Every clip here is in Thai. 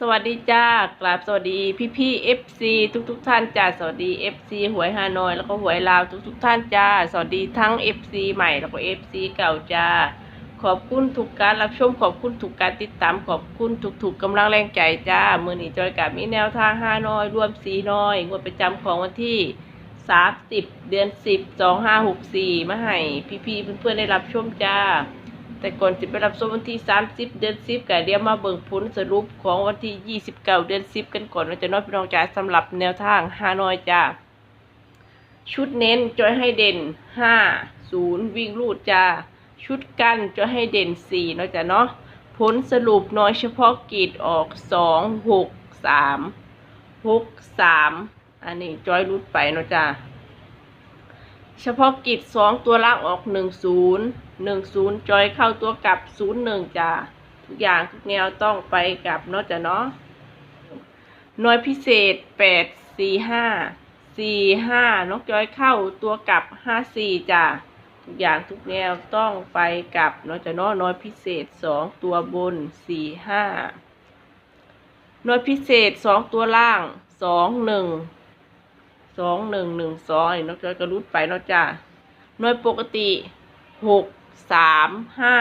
สวัสดีจ้ากราบสวัสดีพี่พี่เอฟซีทุกทุกท่านจ้าสวัสดีเอฟซีหวยฮานอยแล้วก็หวยลาวทุกทุกท่านจ้าสวัสดีทั้งเอฟซีใหม่แล้วก็เอฟซีเก่าจ้าขอบคุณทุกการรับชมขอบคุณทุกการติดตามขอบคุณทุกๆกกำลังแรงใจจ้ามือหนีจอยกับมีแนวทางฮานอยรวมสีน้อยงวดประจำของวันที่30เดือน10 2564มาให้พี่ๆเพื่อนๆได้รับชมจ้า แต่ก่อนจะไปรับชมวันที่ 30 เดือน10ก็เดี๋ยวมาเบิ่งผลสรุปของวันที่ 29 เดือน10 กันก่อนว่าจะน้อยพี่น้องจ้าสำหรับแนวทางฮานอยจ้าชุดเน้นจอยให้เด่น 5 0 วิ่งรูดจ้าชุดกันจอยให้เด่น 4 เนาะจ้ะเนาะผลสรุปน้อยเฉพาะกีดออก 2 6 3 6 3 อันนี้จอยรูดไปเนาะจ้าเฉพาะกิจสองตัวล่างออกหนึ่งศูนย์ หนึ่งศูนย์จอยเข้าตัวกลับศูนย์หนึ่งจ้าทุกอย่างทุกแนวต้องไปกลับเนาะจ้ะเนาะหน่วยพิเศษแปดสี่ห้าสี่ห้านกจอยเข้าตัวกลับห้าสี่จ้าทุกอย่างทุกแนวต้องไปกลับเนาะจ้ะเนาะหน่วยพิเศษสองตัวบนสี่ห้าหน่วยพิเศษสองตัวล่างสองหนึ่งสองหนึ่งหนึ่งสองน้องจอยก็รุดไปเนาะจ้าหน่วยปกติหก สามห้า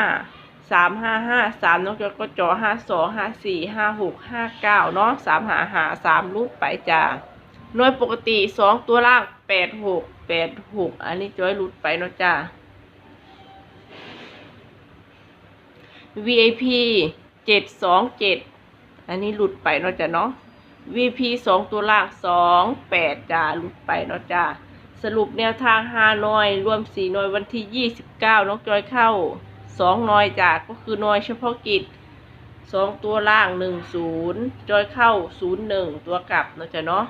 สามห้าห้าสามน้องจอยก็จอห้าสองห้าสี่ห้าหกห้าเก้าเนาะสามหาหาสามรุดไปจ้าหน่วยปกติสองตัวล่างแปดหกแปดหกอันนี้จอยรุดไปเนาะจ้า VIP เจ็ดสองเจ็ดอันนี้หลุดไปเนาะจ้ะเนาะ VP สองตัวล่างสองแปดจ้าหลุดไปเนาะจ้า สรุปแนวทางห้าน้อย รวมสี่น้อยวันที่ยี่สิบเก้าน้องจอยเข้าสองน้อยจากก็คือน้อยเฉพาะกิจสองตัวล่างหนึ่งศูนย์จอยเข้าศูนย์หนึ่งตัวกลับนะจ้ะเนาะ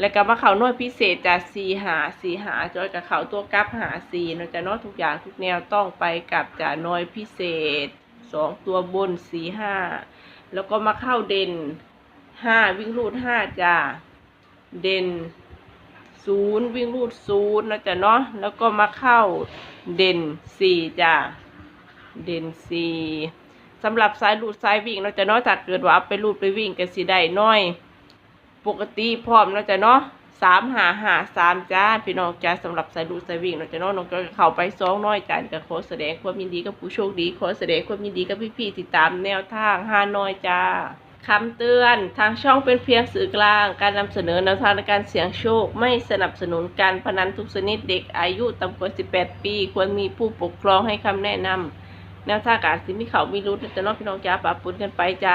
แล้วก็มาเข่าน้อยพิเศษจากสี่หาสี่หาจอยกับเข่าตัวกลับหาสี่นะจ้ะเนาะทุกอย่างทุกแนวต้องไปกับจ้าน้อยพิเศษสองตัวบนสี่ห้าแล้วก็มาเข้าเด่นห้าวิ่งรูดห้าจ้าเด่น ศูนย์วิ่งรูดศูนย์นะจ๊ะเนาะแล้วก็มาเข้าเด่นสี่จ้าเด่นสี่สำหรับสายรูดสายวิ่งเนาะจ๊ะเนาะถ้าเกิดว่าเอาไปรูดไปวิ่งกันสิได้น้อย ปกติพร้อมเนาะจ๊ะเนาะสามหาหาสามจ้าพี่น้องจ้าสำหรับสายรูดสายวิ่งเนาะจ๊ะเนาะน้องก็เข้าไปสองน้อยจ้าก็ขอแสดงความยินดีกับผู้โชคดีขอแสดงความยินดีกับพี่ๆติดตามแนวทางห้าน้อยจ้า คำเตือน ทางช่องเป็นเพียงสื่อกลาง การนำเสนอแนวทางในการเสี่ยงโชค ไม่สนับสนุนการพนันทุกชนิดเด็กอายุต่ำกว่า 18 ปี ควรมีผู้ปกครองให้คำแนะนำแนวทางการสิมีเขามีรุ้จะน้องพี่น้องจ้าปะปุนกันไปจ้า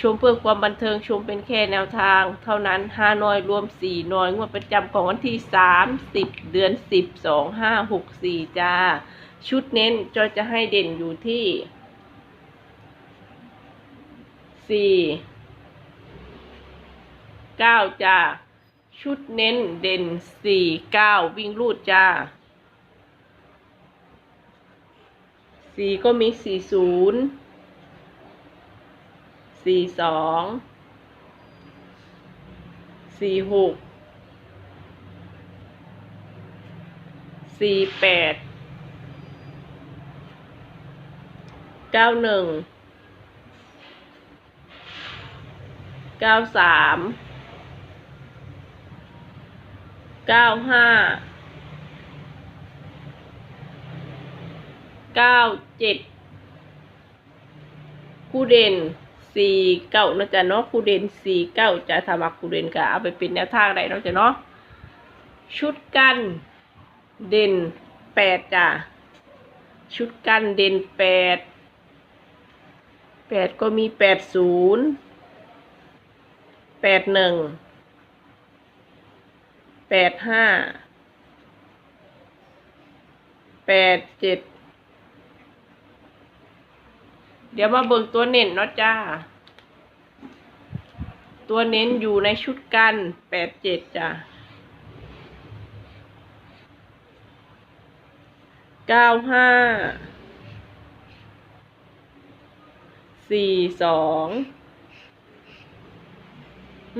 ชมเพื่อความบันเทิงชมเป็นแค่แนวทาง เท่านั้นห้าน้อยรวมสี่น้อยงวดประจำของวันที่ 30 เดือน 10 2 5 6 4 จ้า ชุดเน้นจอยจะให้เด่นอยู่ที่ สี่เก้าจ้า ชุดเน้นเด่นสี่เก้าวิ่งรูดจ้าสี่ก็มีสี่ศูนย์สี่สองสี่หกสี่แปดเก้าหนึ่ง เก้าสามเก้าห้าเก้าเจ็ดคู่เด่นสี่เก้านะจ๊ะเนาะคู่เด่นสี่เก้าจะทำมาคู่เด่นก็เอาไปเป็นแนวทางได้เนาะจ๊ะเนาะชุดกันเด่นแปดจ้ะชุดกันเด่นแปดแปดก็มีแปดศูนย์ แปดหนึ่ง แปดห้า แปดเจ็ด เดี๋ยวมาเบิ่งตัวเน้นเนาะจ้า ตัวเน้นอยู่ในชุดกันแปดเจ็ดจ้าเก้าห้า สี่สอง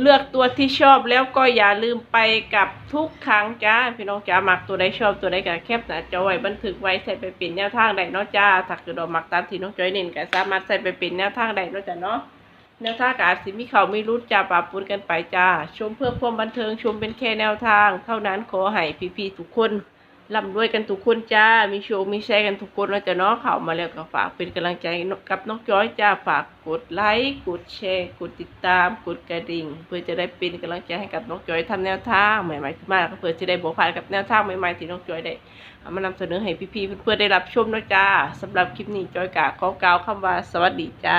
เลือกตัวที่ชอบแล้วก็อย่าลืมไปกับทุกครั้งจ้าพี่น้องจ้าหมักตัวใดชอบตัวใดก็แคปหนาจอไว้บันทึกไว้ใส่ไปเป็นแนวทางใดเนาะจ้าถ้าเกิดเรามักตามที่น้องจอยเน้นก็สามารถใส่ไปเป็นแนวทางใดเนาะจ้าเนาะแนวทางกอาจสิมีเขาไม่รู้จ้าปาปนกันไปจ้าชมเพื่อความบันเทิงชมเป็นแค่แนวทาง เท่านั้นขอให้พี่ๆทุกคน ร่ำรวยกันทุกคนจ้า มีโชคมีแชร์กันทุกคนนะจ๊ะเนาะเข้ามาแล้วก็ฝากเป็นกำลังใจกับน้องจอยจ้า ฝากกดไลค์ กดแชร์ กดติดตาม กดกระดิ่ง เพื่อจะได้เป็นกำลังใจให้กับน้องจอยทำแนวทางใหม่ๆขึ้นมาเพื่อจะได้บอกผ่านกับแนวทางใหม่ๆที่น้องจอยได้เอามานำเสนอให้พี่ๆเพื่อนๆได้รับชมนะจ้าสำหรับคลิปนี้จอยกะขอกล่าวคำว่าสวัสดีจ้า